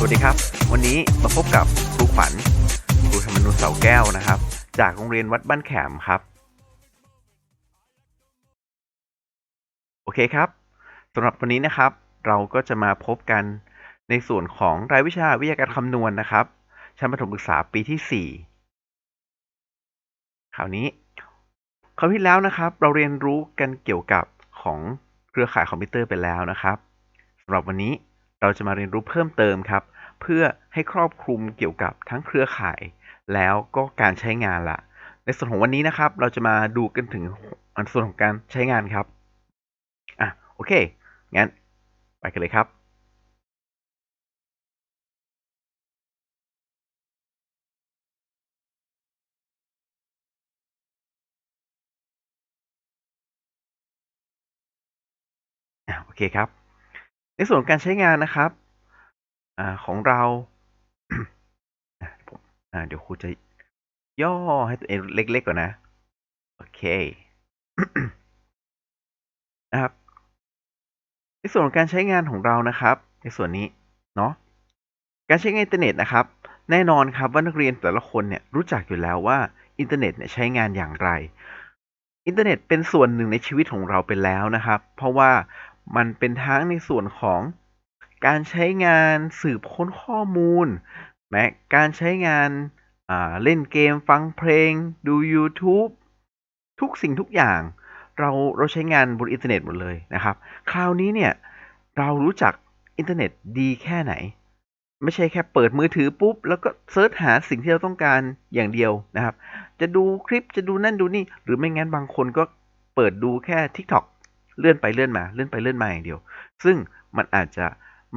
สวัสดีครับ วันนี้มาพบกับครูขวัญครูธรรมนูญเสาแก้วนะครับ จากโรงเรียนวัดบ้านแขมครับ โอเคครับสำหรับวันนี้นะครับ เราก็จะมาพบกันในส่วนของรายวิชาวิทยาการคำนวณนะครับ ชั้นประถมศึกษาปีที่ 4 คราวนี้คราวที่แล้วนะครับ เราเรียนรู้กันเกี่ยวกับของเครือข่ายคอมพิวเตอร์ไปแล้วนะครับสำหรับวันนี้ เราจะมาเรียนรู้เพิ่มเติมครับ เพื่อให้ครอบคลุมเกี่ยวกับทั้งเครือข่าย แล้วก็การใช้งานละในส่วนของวันนี้นะครับ เราจะมาดูกันถึงส่วนของการใช้งานครับอะโอเคงั้นไปกันเลยครับอะโอเคครับ ในส่วนของการใช้งานนะครับอของเราผมอ่าเดี๋ยวครูจะย่อให้ตัวเองเล็กๆก่อนนะ โอเคนะครับ ในส่วนของการใช้งานของเรานะครับ ในส่วนนี้เนาะการใช้งานอินเทอร์เน็ตนะครับ แน่นอนครับว่านักเรียนแต่ละคนเนี่ยรู้จักอยู่แล้วว่าอินเทอร์เน็ตเนี่ยใช้งานอย่างไร อินเทอร์เน็ตเป็นส่วนหนึ่งในชีวิตของเราไปแล้วนะครับ เพราะว่า มันเป็นทั้งในส่วนของการใช้งานสืบค้นข้อมูลแม้การใช้งานเล่นเกมฟังเพลง ดู YouTube ทุกสิ่งทุกอย่าง เราเราใช้งานบนอินเทอร์เน็ตหมดเลยนะครับ คราวนี้เนี่ย เรารู้จักอินเทอร์เน็ตดีแค่ไหน ไม่ใช่แค่เปิดมือถือปุ๊บ แล้วก็เซิร์ชหาสิ่งที่เราต้องการอย่างเดียวนะครับ จะดูคลิปจะดูนั่นดูนี่ หรือไม่งั้นบางคนก็เปิดดูแค่ TikTok เลื่อนไปเลื่อนมา เลื่อนไปเลื่อนมาอย่างเดียว ซึ่งมันอาจจะ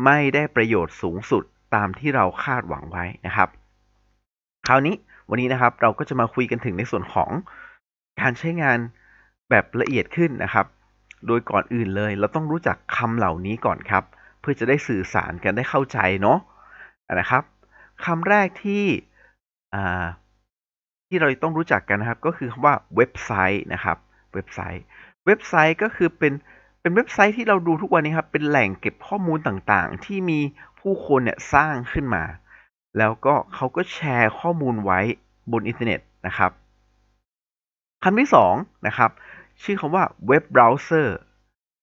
ไม่ได้ประโยชน์สูงสุดตามที่เราคาดหวังไว้นะครับ คราวนี้วันนี้นะครับเราก็จะมาคุยกันถึงในส่วนของการใช้งานแบบละเอียดขึ้นนะครับ โดยก่อนอื่นเลย เราต้องรู้จักคำเหล่านี้ก่อนครับ เพื่อจะได้สื่อสารกันได้เข้าใจเนาะนะครับคำแรกที่ที่เราต้องรู้จักกันนะครับ ก็คือคำว่าเว็บไซต์นะครับ เว็บไซต์ ว็บไซต์ก็คือเป็นเป็นเว็บไซต์ที่เราดูทุกวันนี้ครับ เป็นแหล่งเก็บข้อมูลต่างๆ ที่มีผู้คนเนี่ยสร้างขึ้นมา แล้วก็เขาก็แชร์ข้อมูลไว้บนอินเทอร์เน็ตนะครับคำที่สองนะครับ ชื่อคำว่าเว็บเบราว์เซอร์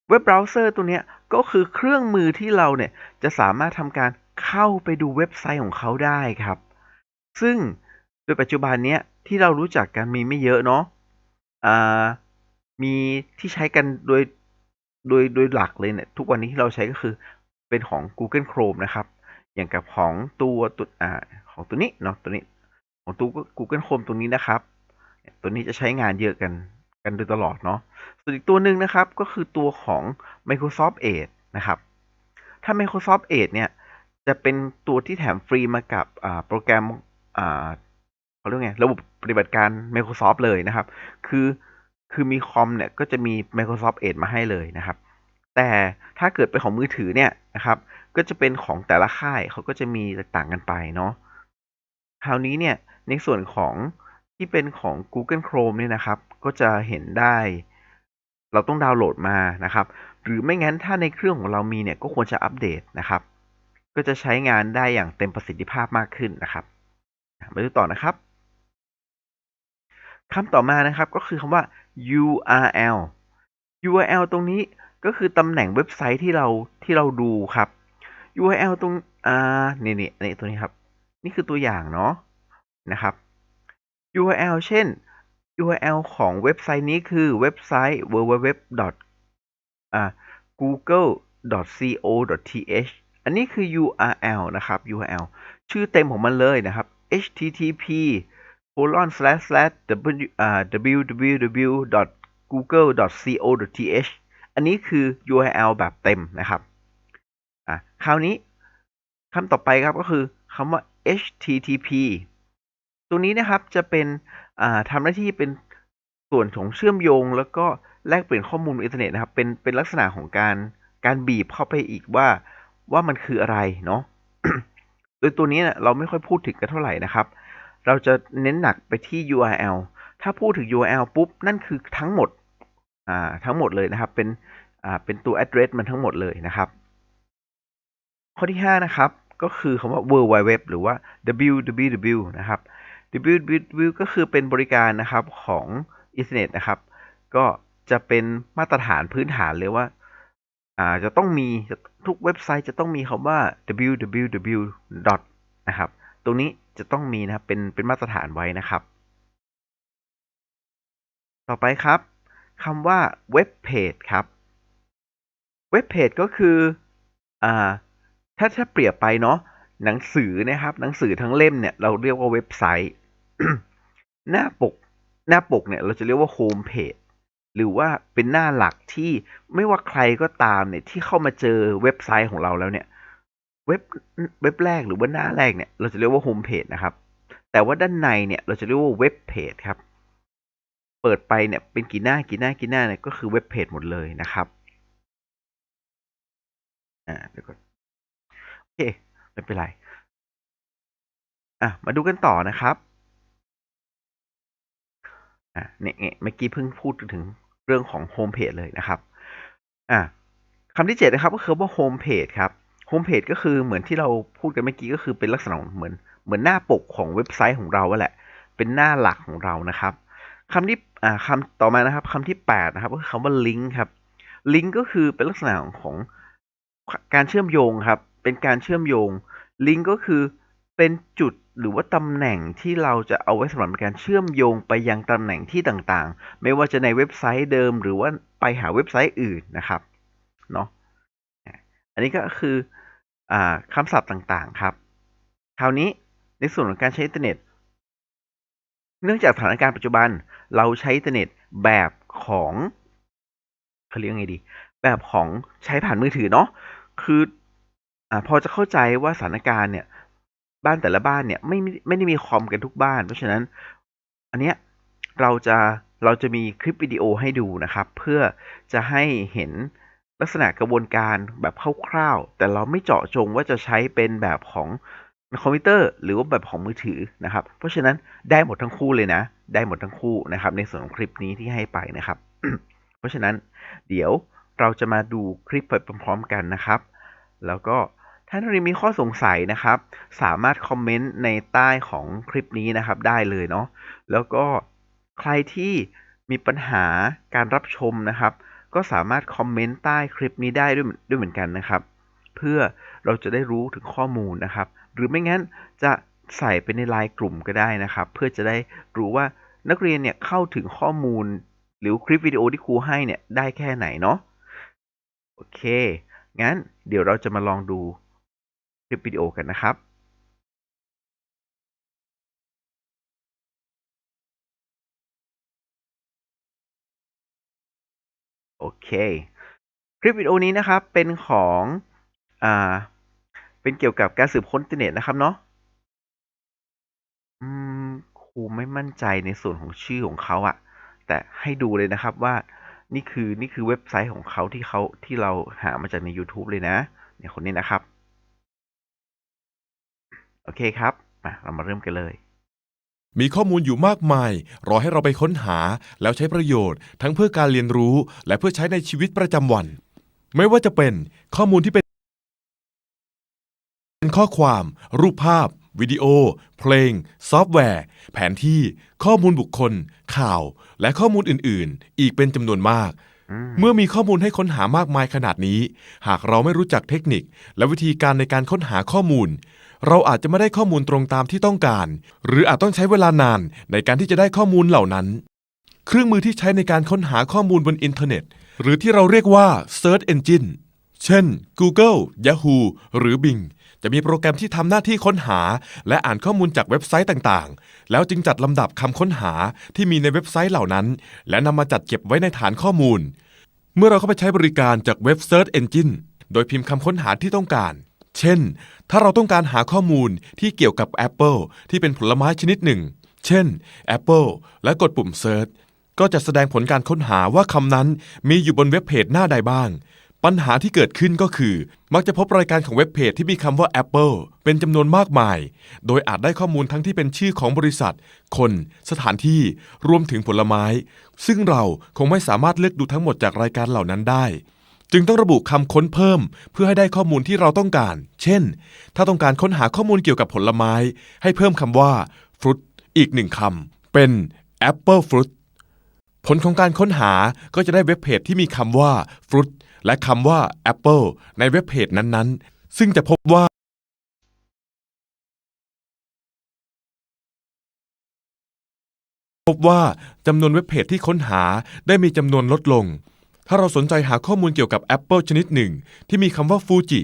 เว็บเบราว์เซอร์ตัวนี้ก็คือเครื่องมือที่เราเนี่ยจะสามารถทำการเข้าไปดูเว็บไซต์ของเขาได้ครับ ซึ่งโดยปัจจุบันเนี้ยที่เรารู้จักกันมีไม่เยอะเนาะ มีที่ใช้กันโดยโดยโดยหลักเลยเนี่ย ทุกวันนี้ที่เราใช้ก็คือเป็นของ Google Chrome นะครับ อย่างกับของตัวตัวอ่าของตัวนี้เนาะตัวนี้ของตัว Google Chrome ตัวนี้นะครับ ตัวนี้จะใช้งานเยอะกันกันโดยตลอดเนาะส่วนอีกตัวหนึ่งนะครับก็คือตัวของ Microsoft Edge นะครับ ถ้า Microsoft Edge เนี่ยจะเป็นตัวที่แถมฟรีมากับโปรแกรมเขาเรียกไงระบบปฏิบัติการ Microsoft เลยนะครับ คือ คือมีคอมเนี่ยก็จะมี Microsoft Edge มาให้เลยนะครับ แต่ถ้าเกิดเป็นของมือถือเนี่ยนะครับ ก็จะเป็นของแต่ละค่ายเขาก็จะมีแต่างกันไปเนาะ คราวนี้เนี่ยในส่วนของที่เป็นของ Google Chrome เนี่ยนะครับ ก็จะเห็นได้ เราต้องดาวน์โหลดมานะครับ หรือไม่งั้นถ้าในเครื่องของเรามีเนี่ยก็ควรจะอัปเดตนะครับ ก็จะใช้งานได้อย่างเต็มประสิทธิภาพมากขึ้นนะครับ มาดูต่อนะครับ คำต่อมานะครับก็คือคำว่า URL URL ตรงนี้ก็คือตำแหน่งเว็บไซต์ที่เราที่เราดูครับ URL ตรงอ่านี่นี่นี่ตัวนี้ครับ นี่คือตัวอย่างเนาะนะครับ URL เช่น URL ของเว็บไซต์นี้คือเว็บไซต์ www. google.co.th อันนี้คือ URL นะครับ URL ชื่อเต็มของมันเลยนะครับ http colon slash slash www.google.co.th อันนี้คือ URL แบบเต็มนะครับอะคราวนี้คำต่อไปครับก็คือคำว่า http ตรงนี้นะครับจะเป็นทำหน้าที่เป็นส่วนของเชื่อมโยง แล้วก็แลกเปลี่ยนข้อมูลอินเทอร์เน็ตนะครับ เป็นเป็นลักษณะของการการบีบเข้าไปอีกว่า ว่ามันคืออะไรเนาะโดยตัวนี้นะเราไม่ค่อยพูดถึงกันเท่าไหร่นะครับ เราจะเน้นหนักไปที่ URL ถ้าพูดถึง URL ปุ๊บ นั่นคือทั้งหมดอ่าทั้งหมดเลยนะครับ เป็นอ่าเป็นตัว address มันทั้งหมดเลยนะครับ ข้อที่ 5 นะครับ ก็คือคำว่า World Wide Web หรือว่า www นะครับ www ก็คือเป็นบริการนะครับของอินเทอร์เน็ตนะครับ ก็จะเป็นมาตรฐานพื้นฐานเลยว่าอ่าจะต้องมีทุกเว็บไซต์จะต้องมีคำว่า www. นะครับ ตรงนี้ จะต้องมีนะครับเป็นเป็นมาตรฐานไว้นะครับ ต่อไปครับคำว่าเว็บเพจครับเว็บเพจก็คืออ่าถ้าถ้าเปรียบไปเนาะหนังสือนะครับ หนังสือทั้งเล่มเนี่ยเราเรียกว่าเว็บไซต์ หน้าปก หน้าปกเนี่ยเราจะเรียกว่าโฮมเพจหรือว่าเป็นหน้าหลักที่ไม่ว่าใครก็ตามเนี่ยที่เข้ามาเจอเว็บไซต์ของเราแล้วเนี่ย เว็บเว็บแรกหรือว่าหน้าแรกเนี่ยเราจะเรียกว่าโฮมเพจนะครับ แต่ว่าด้านในเนี่ยเราจะเรียกว่าเว็บเพจครับ เปิดไปเนี่ยเป็นกี่หน้ากี่หน้ากี่หน้าเนี่ยก็คือเว็บเพจหมดเลยนะครับอ่าเดี๋ยวก่อนโอเคไม่เป็นไรอะมาดูกันต่อนะครับอะเนี่ยเมื่อกี้เพิ่งพูดถึงเรื่องของโฮมเพจเลยนะครับอะคำที่เจ็ดนะครับก็คือว่าโฮมเพจครับ โฮมเพจก็คือเหมือนที่เราพูดกันเมื่อกี้ก็คือเป็นลักษณะเหมือนเหมือนหน้าปกของเว็บไซต์ของเราแหละ เป็นหน้าหลักของเรานะครับคำที่อ่าคำต่อมานะครับคำที่แปดนะครับก็คือคำว่าลิงก์ครับลิงก์ก็คือเป็นลักษณะของการเชื่อมโยงครับ เป็นการเชื่อมโยงลิงก์ก็คือเป็นจุดหรือว่าตำแหน่งที่เราจะเอาไว้สำหรับการเชื่อมโยงไปยังตำแหน่งที่ต่างๆ ไม่ว่าจะในเว็บไซต์เดิมหรือว่าไปหาเว็บไซต์อื่นนะครับเนาะอันนี้ก็คือ คำศัพท์ต่างๆครับ คราวนี้ในส่วนของการใช้อินเทอร์เน็ต เนื่องจากสถานการณ์ปัจจุบันเราใช้อินเทอร์เน็ตแบบของเขาเรียกไงดี แบบของใช้ผ่านมือถือเนาะคืออพอจะเข้าใจว่าสถานการณ์เนี่ย บ้านแต่ละบ้านเนี่ยไม่ไม่ได้มีคอมกันทุกบ้าน เพราะฉะนั้น อันเนี้ยเราจะเราจะมีคลิปวิดีโอให้ดูนะครับ เพื่อจะให้เห็น ลักษณะกระบวนการแบบคร่าวๆ แต่เราไม่เจาะจงว่าจะใช้เป็นแบบของคอมพิวเตอร์หรือว่าแบบของมือถือนะครับ เพราะฉะนั้นได้หมดทั้งคู่เลยนะ ได้หมดทั้งคู่นะครับ ในส่วนของคลิปนี้ที่ให้ไปนะครับ เพราะฉะนั้นเดี๋ยวเราจะมาดูคลิปไปพร้อมๆกันนะครับ แล้วก็ถ้าท่านมีข้อสงสัยนะครับ สามารถคอมเมนต์ในใต้ของคลิปนี้นะครับได้เลยเนาะแล้วก็ใครที่มีปัญหาการรับชมนะครับ ก็สามารถคอมเมนต์ใต้คลิปนี้ได้ด้วยด้วยเหมือนกันนะครับ เพื่อเราจะได้รู้ถึงข้อมูลนะครับ หรือไม่งั้นจะใส่ไปในไลน์กลุ่มก็ได้นะครับ เพื่อจะได้รู้ว่านักเรียนเนี่ยเข้าถึงข้อมูล หรือคลิปวิดีโอที่ครูให้เนี่ยได้แค่ไหนเนาะโอเค งั้นเดี๋ยวเราจะมาลองดูคลิปวิดีโอกันนะครับ โอเคคลิปวิดีโอนี้นะครับเป็นของอ่าเป็นเกี่ยวกับการสืบค้นอินเทอร์เน็ตนะครับเนาะอืมครูไม่มั่นใจในส่วนของชื่อของเขาอะแต่ให้ดูเลยนะครับว่านี่คือนี่คือเว็บไซต์ของเขาที่เขาที่เราหามาจากใน YouTube เลยนะเนี่ยคนนี้นะครับ โอเคครับมาเรามาเริ่มกันเลย มีข้อมูลอยู่มากมาย รอให้เราไปค้นหาแล้วใช้ประโยชน์ ทั้งเพื่อการเรียนรู้ และเพื่อใช้ในชีวิตประจำวัน ไม่ว่าจะเป็นข้อมูลที่เป็นข้อความ รูปภาพ วิดีโอ เพลง ซอฟต์แวร์ แผนที่ ข้อมูลบุคคล ข่าว และข้อมูลอื่น ๆ อีกเป็นจำนวนมาก เมื่อมีข้อมูลให้ค้นหามากมายขนาดนี้ หากเราไม่รู้จักเทคนิค และวิธีการในการค้นหาข้อมูล เราอาจจะไม่ได้ข้อมูลตรงตามที่ต้องการ หรืออาจต้องใช้เวลานานในการที่จะได้ข้อมูลเหล่านั้น เครื่องมือที่ใช้ในการค้นหาข้อมูลบนอินเทอร์เน็ต หรือที่เราเรียกว่า Search Engine เช่น Google Yahoo หรือ Bing จะมีโปรแกรมที่ทำหน้าที่ค้นหา และอ่านข้อมูลจากเว็บไซต์ต่างๆ แล้วจึงจัดลำดับคำค้นหาที่มีในเว็บไซต์เหล่านั้น และนำมาจัดเก็บไว้ในฐานข้อมูล เมื่อเราเข้าไปใช้บริการจากเว็บ Search Engine โดยพิมพ์คำค้นหาที่ต้องการ เช่น ถ้าเราต้องการหาข้อมูลที่เกี่ยวกับ Apple ที่เป็นผลไม้ชนิดหนึ่ง เช่น Apple และกดปุ่ม Search ก็จะแสดงผลการค้นหาว่าคำนั้นมีอยู่บนเว็บเพจหน้าใดบ้าง ปัญหาที่เกิดขึ้นก็คือ มักจะพบรายการของเว็บเพจที่มีคำว่า Apple เป็นจำนวนมากมาย โดยอาจได้ข้อมูลทั้งที่เป็นชื่อของบริษัท คน สถานที่ รวมถึงผลไม้ ซึ่งเราคงไม่สามารถเลือกดูทั้งหมดจากรายการเหล่านั้นได้ จึงต้องระบุคำค้นเพิ่ม เพื่อให้ได้ข้อมูลที่เราต้องการ เช่น ถ้าต้องการค้นหาข้อมูลเกี่ยวกับผลไม้ ให้เพิ่มคำว่า fruit อีกหนึ่งคำเป็น apple fruit ผลของการค้นหาก็จะได้เว็บเพจที่มีคำว่า fruit และคำว่า apple ในเว็บเพจนั้นๆ ซึ่งจะพบว่าพบว่าจำนวนเว็บเพจที่ค้นหาได้มีจำนวนลดลง ถ้าเราสนใจหาข้อมูลเกี่ยวกับแอปเปิลชนิดหนึ่ง ที่มีคำว่าฟูจิ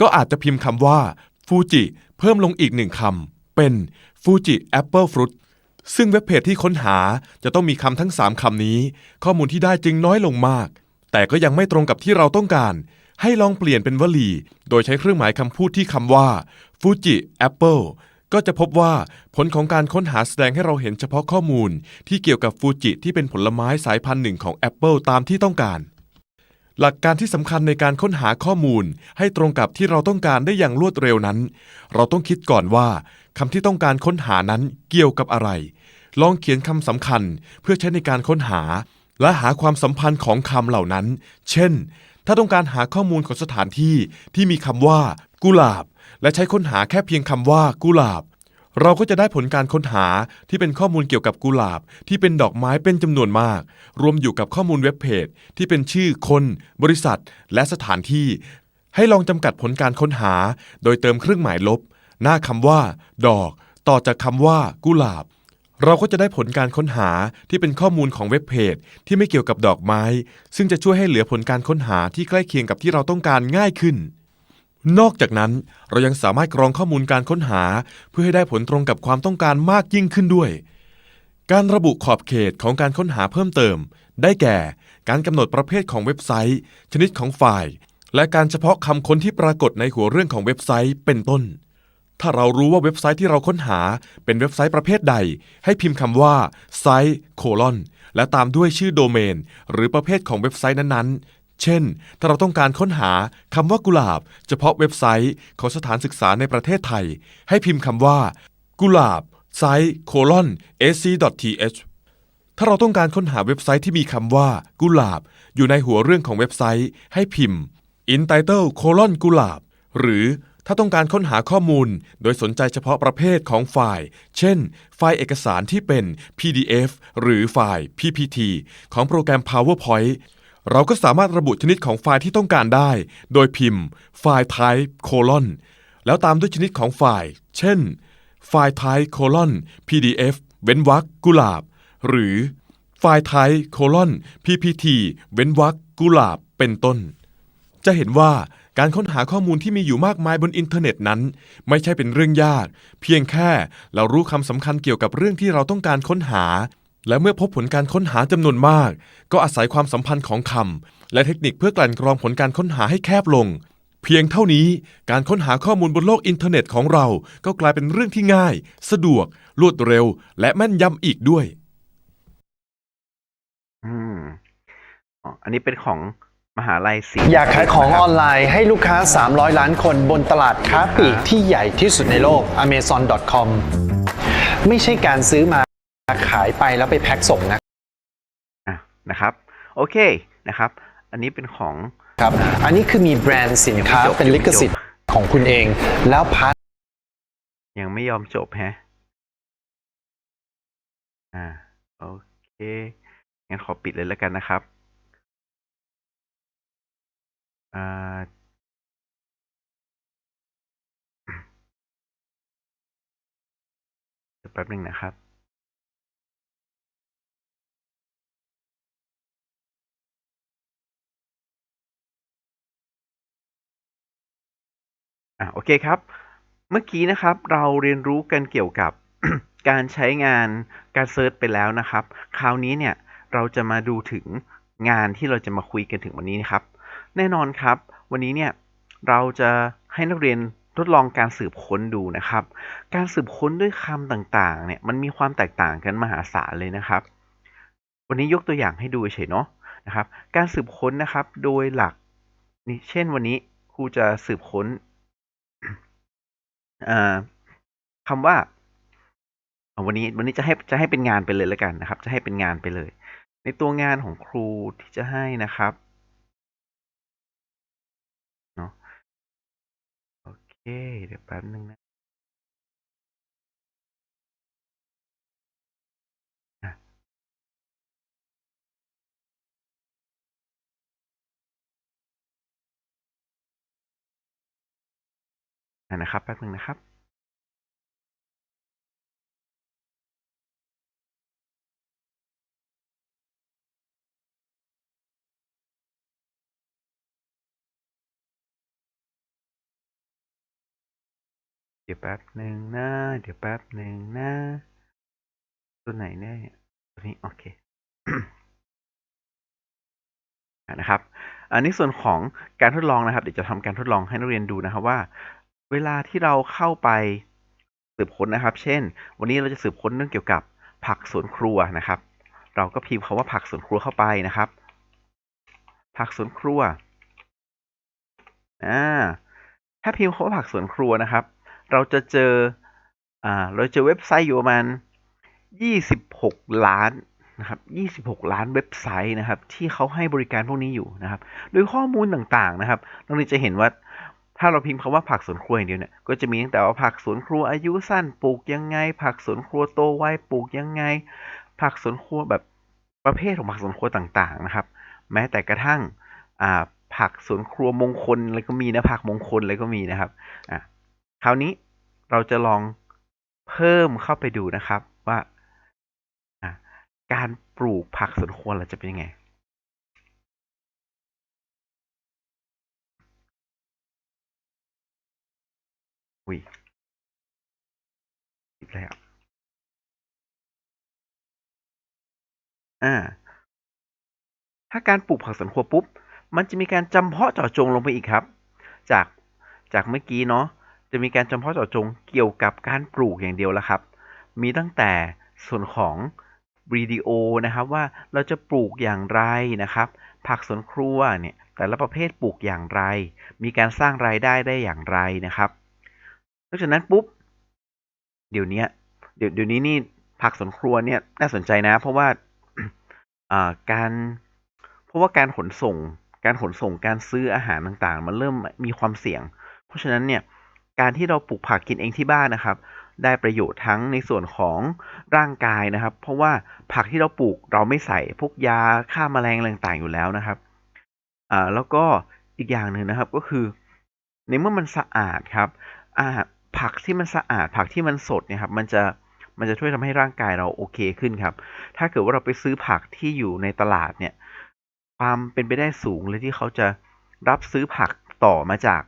ก็อาจจะพิมพ์คำว่าฟูจิเพิ่มลงอีกหนึ่งคำเป็นฟูจิแอปเปิลฟรุตซึ่งเว็บเพจที่ค้นหาจะต้องมีคำทั้ง 3 คำนี้ ข้อมูลที่ได้จึงน้อยลงมาก แต่ก็ยังไม่ตรงกับที่เราต้องการ ให้ลองเปลี่ยนเป็นวลี โดยใช้เครื่องหมายคำพูดที่คำว่าฟูจิแอปเปิล ก็จะพบว่าผลของการค้นหาแสดงให้เราเห็นเฉพาะข้อมูล ที่เกี่ยวกับฟูจิที่เป็นผลไม้สายพันธุ์หนึ่งของแอปเปิลตามที่ต้องการ หลักการที่สำคัญในการค้นหาข้อมูล ให้ตรงกับที่เราต้องการได้อย่างรวดเร็วนั้น เราต้องคิดก่อนว่าคำที่ต้องการค้นหานั้นเกี่ยวกับอะไร ลองเขียนคำสำคัญเพื่อใช้ในการค้นหา และหาความสัมพันธ์ของคำเหล่านั้น เช่น ถ้าต้องการหาข้อมูลของสถานที่ที่มีคำว่า กุหลาบ และใช้ค้นหาแค่เพียงคำว่ากุหลาบ เราก็จะได้ผลการค้นหาที่เป็นข้อมูลเกี่ยวกับกุหลาบ ที่เป็นดอกไม้เป็นจำนวนมาก รวมอยู่กับข้อมูลเว็บเพจที่เป็นชื่อคน บริษัท และสถานที่ ให้ลองจำกัดผลการค้นหา โดยเติมเครื่องหมายลบ หน้าคำว่า ดอก ต่อจากคำว่ากุหลาบเราก็จะได้ผลการค้นหาที่เป็นข้อมูลของเว็บเพจที่ไม่เกี่ยวกับดอกไม้ ซึ่งจะช่วยให้เหลือผลการค้นหาที่ใกล้เคียงกับที่เราต้องการง่ายขึ้น นอกจากนั้นเรายังสามารถกรองข้อมูลการค้นหา เพื่อให้ได้ผลตรงกับความต้องการมากยิ่งขึ้นด้วย การระบุขอบเขตของการค้นหาเพิ่มเติม ได้แก่ การกำหนดประเภทของเว็บไซต์ ชนิดของไฟล์ และการเฉพาะคำค้นที่ปรากฏในหัวเรื่องของเว็บไซต์เป็นต้น ถ้าเรารู้ว่าเว็บไซต์ที่เราค้นหาเป็นเว็บไซต์ประเภทใด ให้พิมพ์คำว่า site colon และตามด้วยชื่อโดเมน หรือประเภทของเว็บไซต์นั้นๆ เช่น ถ้าเราต้องการค้นหาคำว่ากุหลาบ เฉพาะเว็บไซต์ของสถานศึกษาในประเทศไทย ให้พิมพ์คำว่า กุหลาบ site colon ac.th ถ้าเราต้องการค้นหาเว็บไซต์ที่มีคำว่า กุหลาบ อยู่ในหัวเรื่องของเว็บไซต์ ให้พิมพ์ entitle colon กุหลาบ หรือถ้าต้องการค้นหาข้อมูล โดยสนใจเฉพาะประเภทของไฟล์ เช่น ไฟล์เอกสารที่เป็น PDF หรือไฟล์ PPT ของโปรแกรม PowerPoint เราก็สามารถระบุชนิดของไฟล์ที่ต้องการได้ โดยพิมพ์ไฟล์ type colon แล้วตามด้วยชนิดของไฟล์ เช่น ไฟล์ type colon PDF เว้นวรรคกุหลาบ หรือไฟล์ type colon PPT เว้นวรรคกุหลาบ เป็นต้น จะเห็นว่าการค้นหาข้อมูลที่มีอยู่มากมายบนอินเทอร์เน็ตนั้น ไม่ใช่เป็นเรื่องยาก เพียงแค่เรารู้คำสำคัญเกี่ยวกับเรื่องที่เราต้องการค้นหา และเมื่อพบผลการค้นหาจำนวนมาก ก็อาศัยความสัมพันธ์ของคำและเทคนิคเพื่อกลั่นกรองผลการค้นหาให้แคบลง เพียงเท่านี้การค้นหาข้อมูลบนโลกอินเทอร์เน็ตของเรา ก็กลายเป็นเรื่องที่ง่าย สะดวก รวดเร็ว และแม่นยำอีกด้วย อืมอ๋ออันนี้เป็นของมหาลัยศรีอยากขายของออนไลน์ไลน์ให้ลูกค้า 300 ล้านคนบนตลาดค้าปลีกที่ใหญ่ที่สุดในโลก amazon.com ไม่ใช่การซื้อมา ขายไปแล้วไปแพ็คส่งนะอะนะครับ โอเคนะครับ อันนี้เป็นของครับ อันนี้คือมีแบรนด์สินค้ายังไม่จบเป็นลิขสิทธิ์ของคุณเอง แล้วพาร์ทยังไม่ยอมจบแฮะอ่าโอเคงั้นขอปิดเลยแล้วกันนะครับอ่าเดี๋ยวแป๊บหนึ่งนะครับ อะโอเคครับ เมื่อกี้นะครับเราเรียนรู้กันเกี่ยวกับ การใช้งานการเซิร์ชไปแล้วนะครับ คราวนี้เนี่ยเราจะมาดูถึงงานที่เราจะมาคุยกันถึงวันนี้นะครับ แน่นอนครับ วันนี้เนี่ยเราจะให้นักเรียนทดลองการสืบค้นดูนะครับ การสืบค้นด้วยคำต่างๆ เนี่ยมันมีความแตกต่างกันมหาศาลเลยนะครับ วันนี้ยกตัวอย่างให้ดูเฉยเนาะนะครับ การสืบค้นนะครับ โดยหลักนี่เช่นวันนี้ครูจะสืบค้น คำว่า วันนี้วันนี้จะให้จะให้เป็นงานไปเลยแล้วกันนะครับ จะให้เป็นงานไปเลย ในตัวงานของครูที่จะให้นะครับเนาะโอเค เดี๋ยวแป๊บหนึ่งนะ นะครับแป๊บนึงนะครับเดี๋ยวแป๊บหนึ่งนะ เดี๋ยวแป๊บหนึ่งนะ ตัวไหนแน่ยตัวนี้ โอเคอะนะครับ อันนี้ส่วนของการทดลองนะครับ เดี๋ยวจะทำการทดลองให้นักเรียนดูนะครับว่า เวลาที่เราเข้าไปสืบค้นนะครับ เช่น วันนี้เราจะสืบค้นเรื่องเกี่ยวกับผักสวนครัวนะครับ เราก็พิมพ์คาว่าผักสวนครัวเข้าไปนะครับ ผักสวนครัวอ่าถ้าพิมพ์คาว่าผักสวนครัวนะครับ เราจะเจออ่าเราจะเจอเว็บไซต์อยู่ประมาณ26 ล้านนะครับ26 ล้านเว็บไซต์นะครับ ที่เขาให้บริการพวกนี้อยู่นะครับ โดยข้อมูลต่างๆนะครับ เราจะเห็นว่า ถ้าเราพิมพ์คำว่าผักสวนครัวอย่างเดียวเนี่ย ก็จะมีตั้งแต่ว่าผักสวนครัวอายุสั้นปลูกยังไง ผักสวนครัวโตไวปลูกยังไง ผักสวนครัวแบบประเภทของผักสวนครัวต่างๆนะครับ แม้แต่กระทั่งผักสวนครัวมงคลอะไรก็มีนะผักมงคลอะไรก็มีนะครับอะคราวนี้เราจะลองเพิ่มเข้าไปดูนะครับว่าการปลูกผักสวนครัวเราจะเป็นยังไง อุ้ยอีกแล้วอ่า ถ้าการปลูกผักสวนครัวปุ๊บ มันจะมีการจำเพาะเจาะจงลงไปอีกครับ จากจากเมื่อกี้เนาะจะมีการจำเพาะเจาะจงเกี่ยวกับการปลูกอย่างเดียวแล้วครับ มีตั้งแต่ส่วนของวิดีโอนะครับว่าเราจะปลูกอย่างไรนะครับ ผักสวนครัวเนี่ยแต่ละประเภทปลูกอย่างไร มีการสร้างรายได้ได้อย่างไรนะครับ นอกจากนั้นปุ๊บ เดี๋ยวนี้เดี๋ยวเดี๋ยวนี้นี่ผักสวนครัวเนี่ยน่าสนใจนะ เพราะว่าการเพราะว่าการขนส่ง การขนส่งการซื้ออาหารต่างๆ มันเริ่มมีความเสี่ยง เพราะฉะนั้นเนี่ยการที่เราปลูกผักกินเองที่บ้านนะครับ ได้ประโยชน์ทั้งในส่วนของร่างกายนะครับ เพราะว่าผักที่เราปลูกเราไม่ใส่พวกยาฆ่าแมลงต่างๆอยู่แล้วนะครับอ่าแล้วก็อีกอย่างหนึ่งนะครับก็คือ ในเมื่อมันสะอาดครับอ่า ผักที่มันสะอาดผักที่มันสดเนี่ยครับมันจะมันจะช่วยทำให้ร่างกายเราโอเคขึ้นครับ ถ้าเกิดว่าเราไปซื้อผักที่อยู่ในตลาดเนี่ย ความเป็นไปได้สูงเลยที่เขาจะรับซื้อผักต่อมาจาก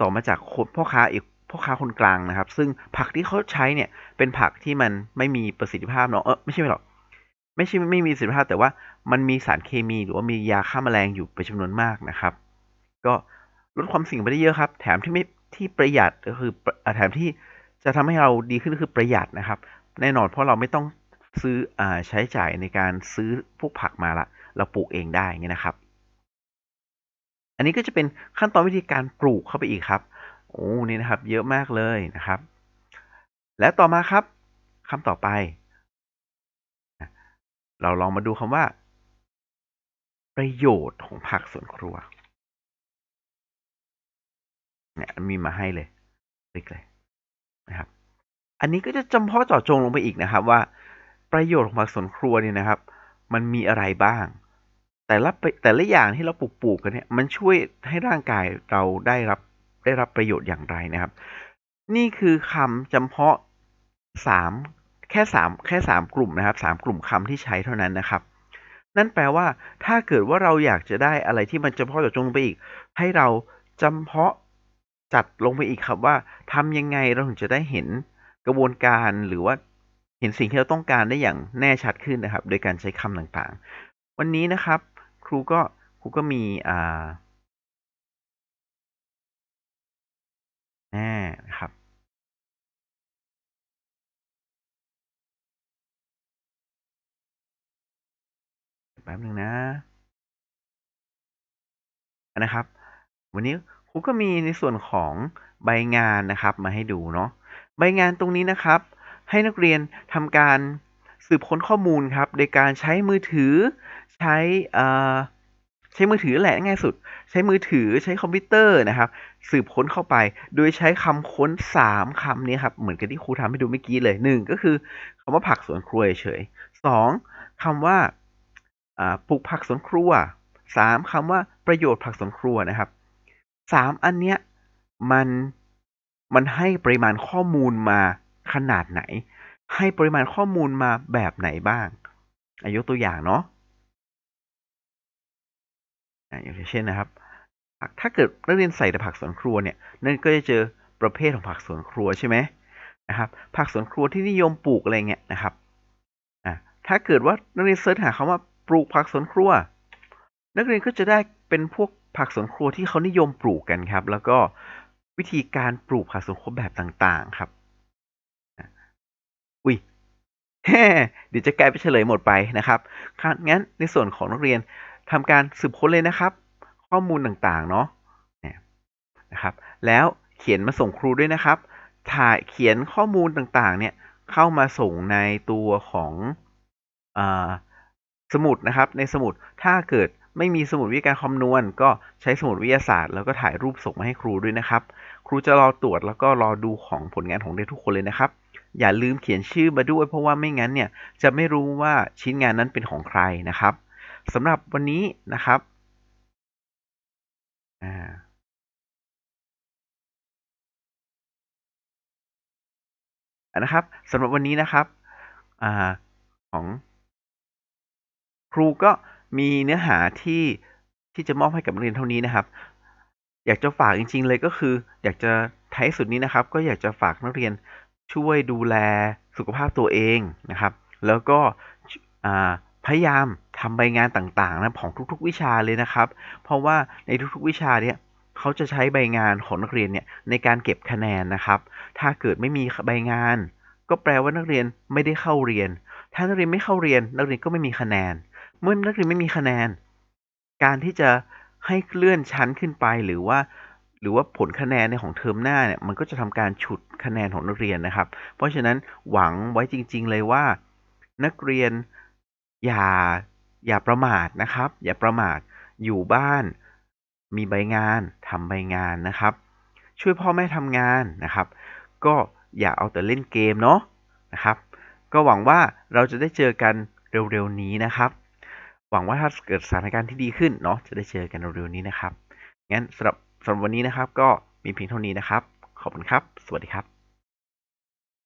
ต่อมาจากคนพ่อค้าอีกพ่อค้าคนกลางนะครับ ซึ่งผักที่เขาใช้เนี่ยเป็นผักที่มันไม่มีประสิทธิภาพเนาะเออไม่ใช่หรอกไม่ใช่ไม่มีประสิทธิภาพ แต่ว่ามันมีสารเคมีหรือว่ามียาฆ่าแมลงอยู่เป็นจำนวนมากนะครับ ก็ลดความเสี่ยงไปได้เยอะครับ แถมที่ไม่ ที่ประหยัดก็คือแถมที่จะทำให้เราดีขึ้นก็คือประหยัดนะครับ แน่นอนเพราะเราไม่ต้องซื้ออใช้จ่ายในการซื้อพวกผักมาละ เราปลูกเองได้เงี้ยนะครับ อันนี้ก็จะเป็นขั้นตอนวิธีการปลูกเข้าไปอีกครับโอ้นี่นะครับ เยอะมากเลยนะครับ และต่อมาครับคำต่อไป เราลองมาดูคำว่า ประโยชน์ของผักสวนครัว เนี่ยมีมาให้เลยคลิกเลยนะครับ อันนี้ก็จะจำเพาะเจาะจงลงไปอีกนะครับ ว่าประโยชน์ของผักสวนครัวเนี่ยนะครับ มันมีอะไรบ้าง แต่ละแต่ละอย่างที่เราปลูกปลูกกันเนี่ยมันช่วยให้ร่างกายเราได้รับได้รับประโยชน์อย่างไรนะครับ นี่คือคำจำเพาะสามแค่สามแค่สามกลุ่มนะครับสามกลุ่มคำที่ใช้เท่านั้นนะครับนั่นแปลว่าถ้าเกิดว่าเราอยากจะได้อะไรที่มันจำเพาะเจาะจงลงไปอีก ให้เราจำเพาะ จัดลงไปอีกครับว่าทำยังไงเราถึงจะได้เห็นกระบวนการหรือว่าเห็นสิ่งที่เราต้องการได้อย่างแน่ชัดขึ้นนะครับ โดยการใช้คำต่างๆ วันนี้นะครับ ครูก็ครูก็มีอ่าแน่นะครับแป๊บหนึ่งนะนะครับ วันนี้ ครูก็มีในส่วนของใบงานนะครับมาให้ดูเนาะใบงานตรงนี้นะครับ ให้นักเรียนทำการสืบค้นข้อมูลครับ โดยการใช้มือถือใช้อ่ใช้มือถือแหละง่ายสุด ใช้มือถือใช้คอมพิวเตอร์นะครับ สืบค้นเข้าไป โดยใช้คำค้น 3คำนี้ครับเหมือนกับที่ครูทำให้ดูเมื่อกี้เลย 1 ก็คือคำว่าผักสวนครัวเฉยๆสองคำว่าอ่าปลูกผักสวนครัว 3คำว่าประโยชน์ผักสวนครัวนะครับ 3อันเนี้ยมันมันให้ปริมาณข้อมูลมาขนาดไหน ให้ปริมาณข้อมูลมาแบบไหนบ้างอายกตัวอย่างเนาะอย่างเช่นนะครับ ถ้าเกิดนักเรียนใส่แต่ผักสวนครัวเนี่ยนั่นก็จะเจอประเภทของผักสวนครัวใช่ไหมนะครับ ผักสวนครัวที่นิยมปลูกอะไรเงี้ยนะครับอะถ้าเกิดว่านักเรียนเสิร์ชหาคำว่าปลูกผักสวนครัว นักเรียนก็จะได้เป็นพวกผักสวนครัวที่เขานิยมปลูกกันครับ แล้วก็วิธีการปลูกผักสวนครัวแบบต่างๆครับอุ้ยเดี๋ยวจะกลายเป็นเฉลยหมดไปนะครับงั้นในส่วนของนักเรียนทำการสืบค้นเลยนะครับ ข้อมูลต่างๆเนาะนะครับ แล้วเขียนมาส่งครูด้วยนะครับ ถ่ายเขียนข้อมูลต่างๆ เนี่ยเข้ามาส่งในตัวของอสมุดนะครับ ในสมุดถ้าเกิด ไม่มีสมุดวิการคำนวณ ก็ใช้สมุดวิทยาศาสตร์ แล้วก็ถ่ายรูปส่งมาให้ครูด้วยนะครับ ครูจะรอตรวจแล้วก็รอดูของผลงานของเด็กทุกคนเลยนะครับ อย่าลืมเขียนชื่อมาด้วย เพราะว่าไม่งั้นเนี่ยจะไม่รู้ว่าชิ้นงานนั้นเป็นของใครนะครับสำหรับวันนี้นะครับอะนะครับสำหรับวันนี้นะครับอของครูก็ มีเนื้อหาที่ที่จะมอบให้กับนักเรียนเท่านี้นะครับ อยากจะฝากจริง ๆ เลยก็คือ อยากจะท้ายสุดนี้นะครับ ก็อยากจะฝากนักเรียนช่วยดูแลสุขภาพตัวเองนะครับ แล้วก็พยายามทำใบงานต่างๆนะของทุกๆ วิชาเลยนะครับ เพราะว่าในทุกๆ วิชาเนี่ยเขาจะใช้ใบงานของนักเรียนเนี่ยในการเก็บคะแนนนะครับ ถ้าเกิดไม่มีใบงาน ก็แปลว่านักเรียนไม่ได้เข้าเรียน ถ้านักเรียนไม่เข้าเรียน นักเรียนก็ไม่มีคะแนน เมื่อนักเรียนไม่มีคะแนน การที่จะให้เลื่อนชั้นขึ้นไปหรือว่า หรือว่าผลคะแนนในของเทอมหน้าเนี่ยมันก็จะทำการฉุดคะแนนของนักเรียนนะครับ เพราะฉะนั้นหวังไว้จริง ๆ เลยว่า นักเรียนอย่าอย่าประมาทนะครับ อย่าประมาทอยู่บ้าน มีใบงานทำใบงานนะครับ ช่วยพ่อแม่ทำงานนะครับ ก็อย่าเอาแต่เล่นเกมเนาะนะครับ ก็หวังว่าเราจะได้เจอกันเร็วๆนี้นะครับ หวังว่าถ้าเกิดสถานการณ์ที่ดีขึ้นเนาะจะได้เจอกันเร็วๆนี้นะครับงั้นสำหรับสำหรับวันนี้นะครับ ก็มีเพียงเท่านี้นะครับ ขอบคุณครับ สวัสดีครับ